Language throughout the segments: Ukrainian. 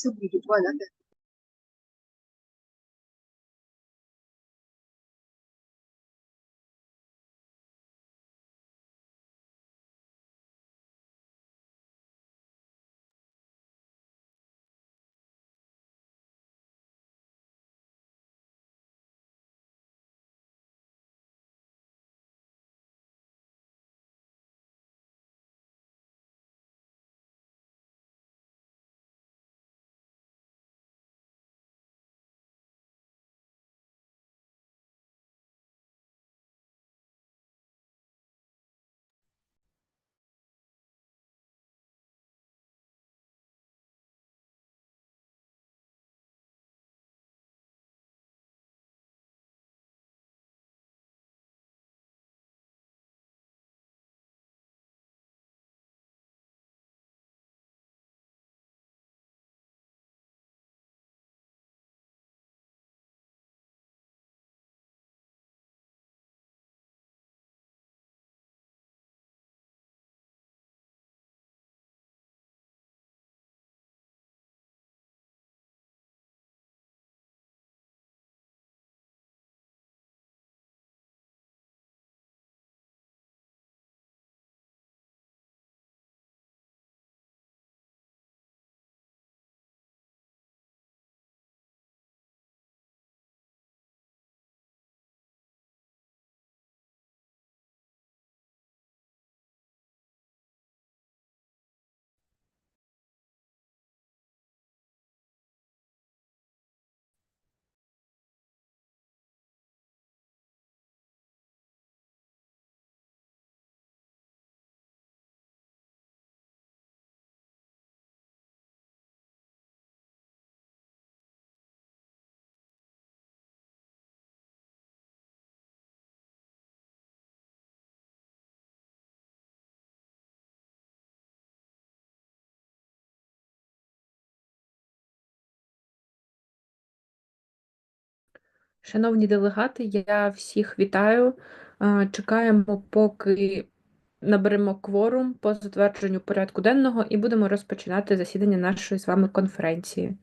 是不是就多了？Шановні делегати, я всіх вітаю. Чекаємо, поки наберемо кворум по затвердженню порядку денного і будемо розпочинати засідання нашої з вами конференції.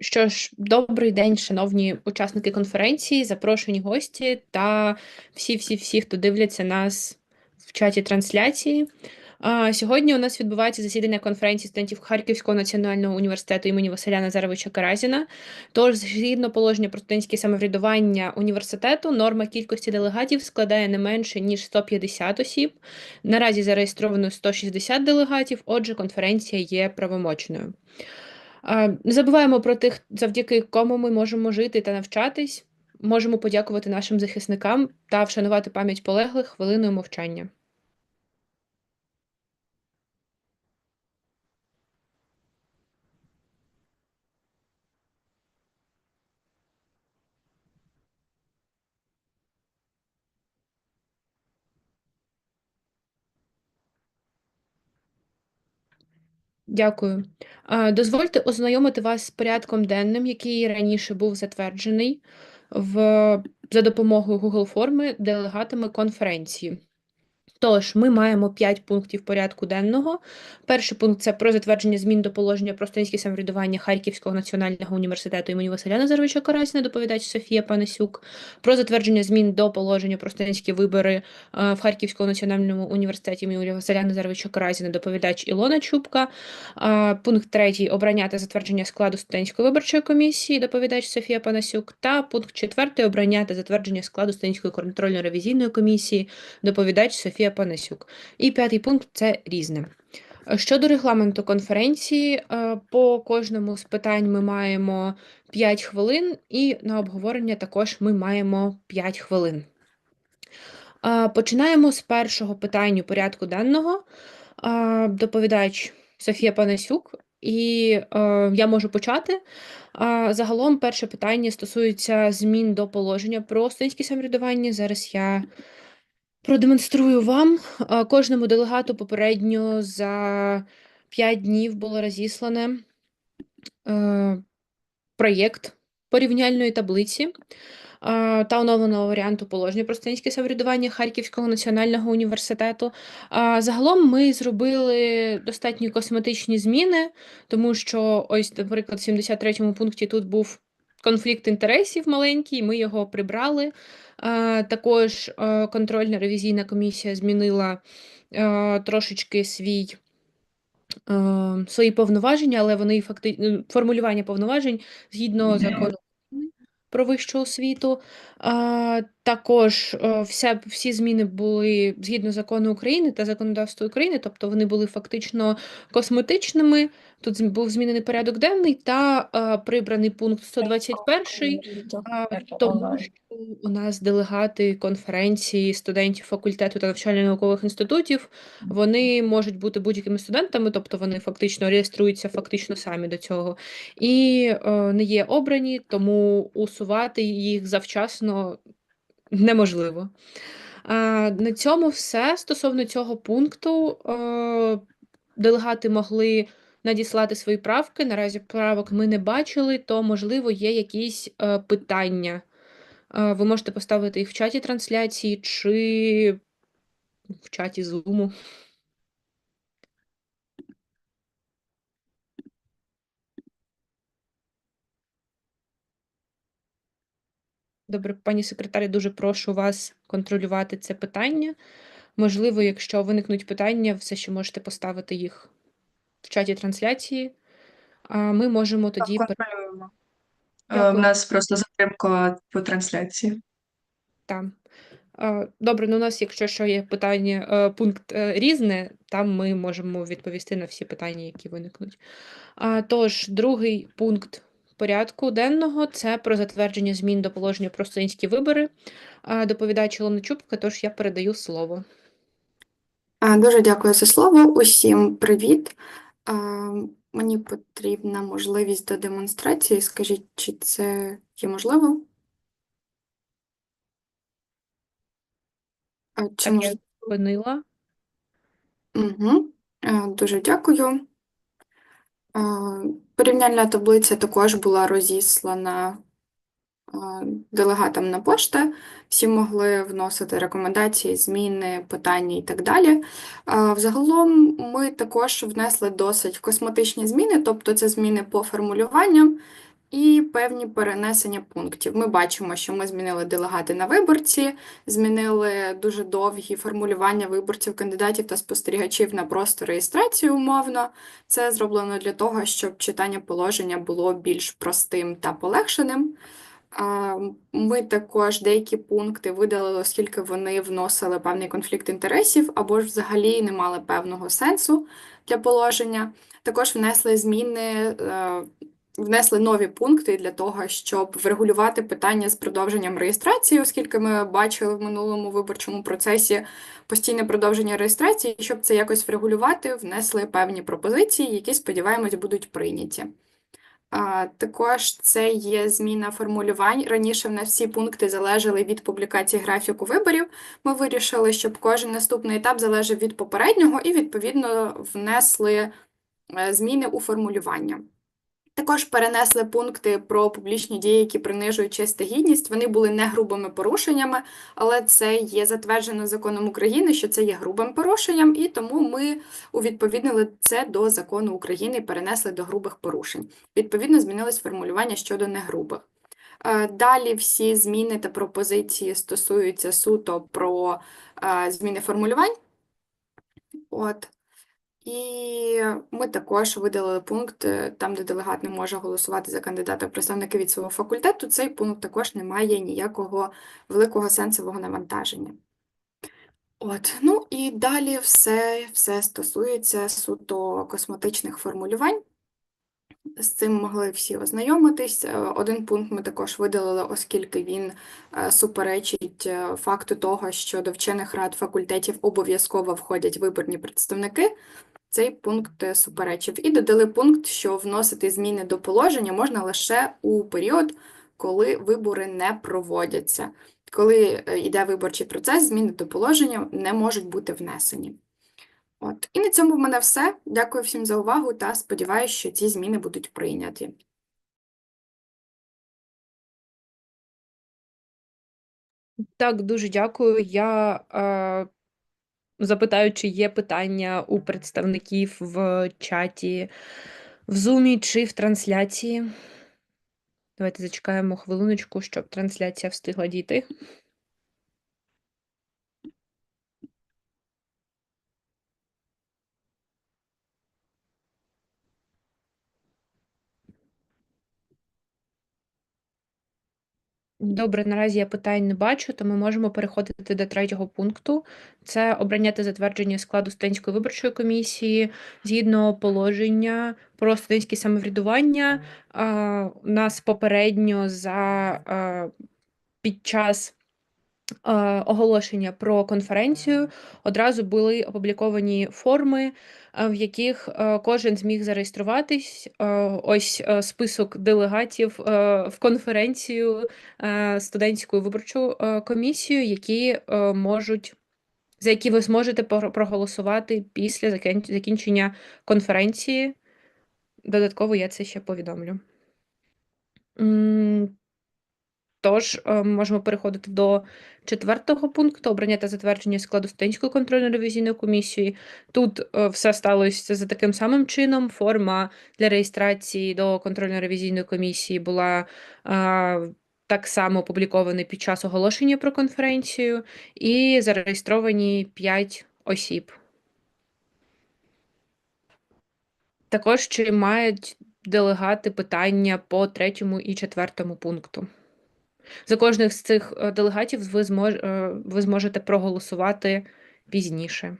Що ж, добрий день, шановні учасники конференції, запрошені гості та всі-всі-всі, хто дивляться нас в чаті трансляції. Сьогодні у нас відбувається засідання конференції студентів Харківського національного університету імені Василя Назаровича Каразіна. Тож, згідно положення про студентське самоврядування університету, норма кількості делегатів складає не менше ніж 150 осіб. Наразі зареєстровано 160 делегатів. Отже, конференція є правомочною. Не забуваємо про тих, завдяки кому ми можемо жити та навчатись. Можемо подякувати нашим захисникам та вшанувати пам'ять полеглих хвилиною мовчання. Дякую. Дозвольте ознайомити вас з порядком денним, який раніше був затверджений в, за допомогою Google форми делегатами конференції. Тож, ми маємо 5 пунктів порядку денного. Перший пункт це про затвердження змін до положення про студентське самоврядування Харківського національного університету імені Василя Назаровича Карасіна, доповідач Софія Панасюк, про затвердження змін до положення про студентські вибори е, в Харківському національному університеті імені Василя Назаровича Карасіна, доповідач Ілона Чубка. Е, Пункт третій обрання та затвердження складу студентської виборчої комісії, доповідач Софія Панасюк. Та пункт четвертий обрання та затвердження складу студентської контрольно-ревізійної комісії, доповідач Софія Панасюк. І п'ятий пункт це різне. Щодо регламенту конференції, е, по кожному з питань ми маємо 5 хвилин, і на обговорення також ми маємо 5 хвилин. Е, Починаємо з першого питання порядку денного. Е, Доповідач Софія Панасюк, і я можу почати. Загалом, перше питання стосується змін до положення про студентське самоврядування. Зараз я продемонструю вам. Кожному делегату попередньо за 5 днів було розіслане е, проєкт порівняльної таблиці та оновленого варіанту положення про студентське самоврядування Харківського національного університету. Загалом ми зробили достатньо косметичні зміни, тому що ось, наприклад, в 73-му пункті тут був конфлікт інтересів маленький, ми його прибрали. Також контрольна ревізійна комісія змінила трошечки свій. Свої повноваження, але вони фактично формулювання повноважень згідно закону про вищу освіту. А, Також вся, всі зміни були згідно закону України та законодавства України, тобто вони були фактично косметичними. Тут був змінений порядок денний та е, прибраний пункт 121, а, тому що у нас делегати конференції студентів факультету та навчально-наукових інститутів, вони можуть бути будь-якими студентами, тобто вони фактично реєструються фактично самі до цього, і е, не є обрані, тому усувати їх завчасно неможливо. А, на цьому все. Стосовно цього пункту, е, делегати могли надіслати свої правки. Наразі правок ми не бачили, то, можливо, є якісь е, питання. Е, ви можете поставити їх в чаті трансляції чи в чаті Zoom. Добре, пані секретарі, дуже прошу вас контролювати це питання. Можливо, якщо виникнуть питання, все ще можете поставити їх в чаті трансляції, а ми можемо тоді Так. Е, Дякую. нас просто затримка по трансляції. Там. Е, Добре, ну у нас, якщо що є питання, е, пункт різне, там ми можемо відповісти на всі питання, які виникнуть. Тож, другий пункт порядку денного це про затвердження змін до положення про студентські вибори. Доповідач Олена Чубка, тож я передаю слово. Дуже дякую за слово. Усім привіт. Мені потрібна можливість до демонстрації. Скажіть, чи це є можливо? А, Чи Так, я мож... зупинила. Угу. Дуже дякую. Порівняльна таблиця також була розіслана делегатам на пошти. Всі могли вносити рекомендації, зміни, питання і так далі. Взагалом ми також внесли досить косметичні зміни, тобто це зміни по формулюванням і певні перенесення пунктів. Ми бачимо, що ми змінили делегати на виборці, змінили дуже довгі формулювання виборців, кандидатів та спостерігачів на просто реєстрацію умовно. Це зроблено для того, щоб читання положення було більш простим та полегшеним. Ми також деякі пункти видалили, оскільки вони вносили певний конфлікт інтересів або ж взагалі не мали певного сенсу для положення. Також внесли зміни, е, внесли нові пункти для того, щоб врегулювати питання з продовженням реєстрації, оскільки ми бачили в минулому виборчому процесі постійне продовження реєстрації, щоб це якось врегулювати, внесли певні пропозиції, які, сподіваємось, будуть прийняті. Також це є зміна формулювань. Раніше в нас всі пункти залежали від публікації графіку виборів. Ми вирішили, щоб кожен наступний етап залежав від попереднього, і, відповідно, внесли е, зміни у формулювання. Також перенесли пункти про публічні дії, які принижують честь та гідність. Вони були не грубими порушеннями, але це є затверджено законом України, що це є грубим порушенням, і тому ми увідповіднили це до закону України і перенесли до грубих порушень. Відповідно, змінилось формулювання щодо негрубих. Е, Далі всі зміни та пропозиції стосуються суто про е, зміни формулювань. От. І ми також видалили пункт е, там, де делегат не може голосувати за кандидата в представники від свого факультету. Цей пункт також не має ніякого великого сенсового навантаження. От, ну і далі все, все стосується суто косметичних формулювань. З цим могли всі ознайомитись. Е, Один пункт ми також видалили, оскільки він е, суперечить факту того, що до вчених рад факультетів обов'язково входять виборні представники. Цей пункт е, суперечив. І додали пункт, що вносити зміни до положення можна лише у період, коли вибори не проводяться. Коли е, йде виборчий процес, зміни до положення не можуть бути внесені. От. І на цьому в мене все. Дякую всім за увагу та сподіваюся, що ці зміни будуть прийняті. Так, дуже дякую. Я е, запитаю, чи є питання у представників в чаті, в Zoom чи в трансляції. Давайте зачекаємо хвилиночку, щоб трансляція встигла дійти. Добре, наразі я питань не бачу, то ми можемо переходити до третього пункту. Це обрання та затвердження складу студентської виборчої комісії згідно положення про студентське самоврядування. У нас попередньо за під час оголошення про конференцію одразу були опубліковані форми, в яких кожен зміг зареєструватись. Ось список делегатів в конференцію е, студентську виборчу е, комісію, які е, можуть, за які ви зможете проголосувати після закінчення конференції. Додатково я це ще повідомлю. Тож, е, можемо переходити до четвертого пункту обрання та затвердження складу студентської контрольно-ревізійної комісії. Тут е, все сталося за таким самим чином. Форма для реєстрації до контрольно-ревізійної комісії була е, так само опублікована під час оголошення про конференцію, і зареєстровані 5 осіб. Також чи мають делегати питання по третьому і четвертому пункту? За кожних з цих е, делегатів ви, змож, е, ви зможете проголосувати пізніше.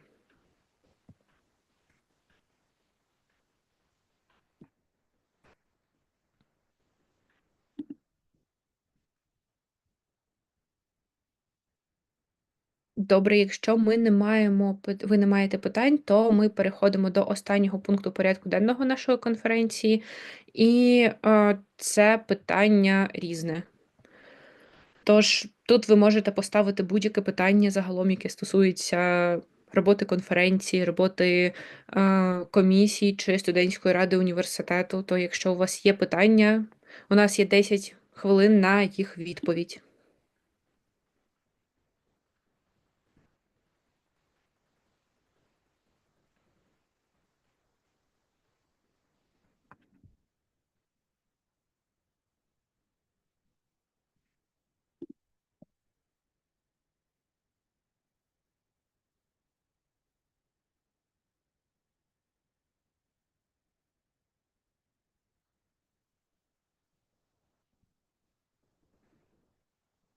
Добре, якщо ми не маємо ви не маєте питань, то ми переходимо до останнього пункту порядку денного нашої конференції, і е, це питання різне. Тож тут ви можете поставити будь-яке питання загалом, яке стосується роботи конференції, роботи е, комісії чи студентської ради університету. То якщо у вас є питання, у нас є 10 хвилин на їх відповідь.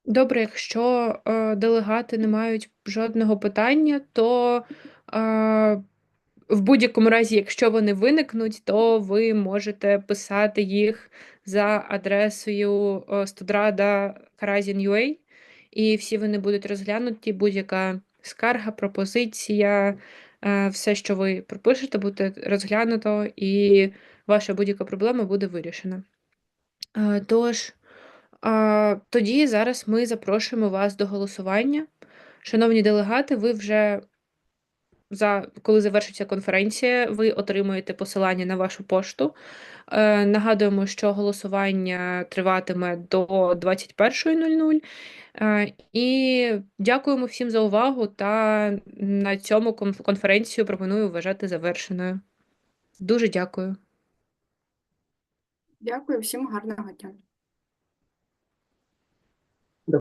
Добре, якщо е, делегати не мають жодного питання, то е, в будь-якому разі, якщо вони виникнуть, то ви можете писати їх за адресою е, Студрада і всі вони будуть розглянуті. Будь-яка скарга, пропозиція, е, все, що ви пропишете, буде розглянуто, і ваша будь-яка проблема буде вирішена. Е, Тож. Тоді зараз ми запрошуємо вас до голосування. Шановні делегати, ви вже за коли завершиться конференція, ви отримуєте посилання на вашу пошту. Е, нагадуємо, що голосування триватиме до 21.00. Е, і дякуємо всім за увагу. Та на цьому конференцію пропоную вважати завершеною. Дуже дякую. Дякую, всім гарного дня.